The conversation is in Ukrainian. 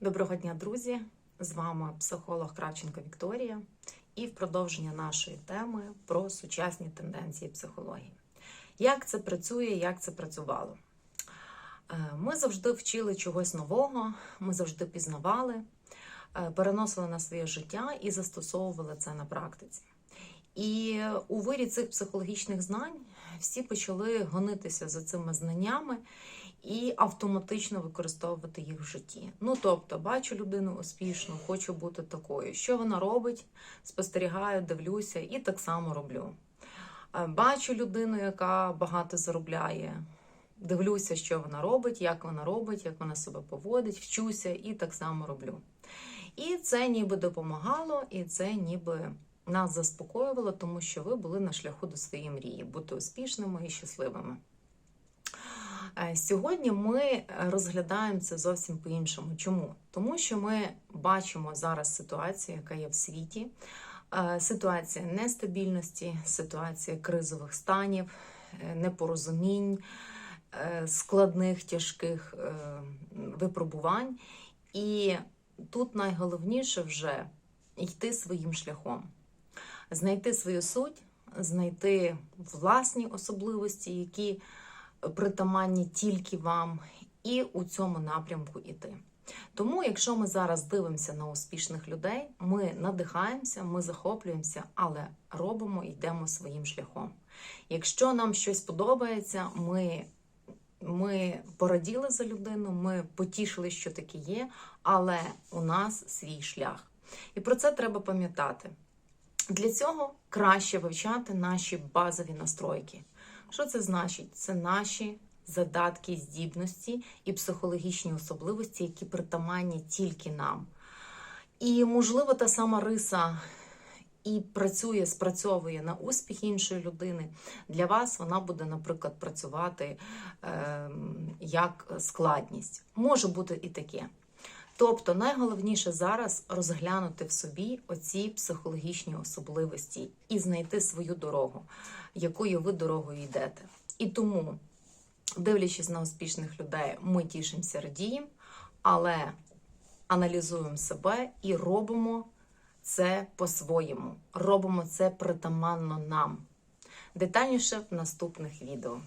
Доброго дня, друзі! З вами психолог Кравченко Вікторія і в продовження нашої теми про сучасні тенденції психології. Як це працює, як це працювало? Е, Ми завжди вчили чогось нового, ми завжди пізнавали, е, переносили на своє життя і застосовували це на практиці. І у вирі цих психологічних знань всі почали гонитися за цими знаннями і автоматично використовувати їх в житті. Ну тобто, бачу людину успішну, хочу бути такою. Що вона робить? Спостерігаю, дивлюся і так само роблю. Е, Бачу людину, яка багато заробляє. Дивлюся, що вона робить, як вона робить, як вона себе поводить, вчуся і так само роблю. І це ніби допомагало, і це ніби нас заспокоювало, тому що ви були на шляху до своєї мрії, бути успішними і щасливими. Е, Сьогодні ми розглядаємо це зовсім по-іншому. Чому? Тому що ми бачимо зараз ситуацію, яка є в світі. Е, Ситуація нестабільності, ситуація кризових станів, е, непорозумінь, е, складних тяжких е, випробувань. І тут найголовніше вже йти своїм шляхом, знайти свою суть, знайти власні особливості, які притаманні тільки вам, і у цьому напрямку іти. Тому, якщо ми зараз дивимося на успішних людей, ми надихаємося, ми захоплюємося, але робимо йдемо своїм шляхом. Якщо нам щось подобається, ми, ми пораділи за людину, ми потішили, що таке є, але у нас свій шлях. І про це треба пам'ятати. Для цього краще вивчати наші базові настройки. Що це значить? Це наші задатки, здібності і психологічні особливості, які притаманні тільки нам. І, можливо, та сама риса і працює, спрацьовує на успіх іншої людини. Для вас вона буде, наприклад, працювати е, як складність. Може бути і таке. Тобто найголовніше зараз розглянути в собі оці психологічні особливості і знайти свою дорогу, якою ви дорогою йдете. І тому, дивлячись на успішних людей, ми тішимося, радіємо, але аналізуємо себе і робимо це по-своєму. Робимо це притаманно нам. Детальніше в наступних відео.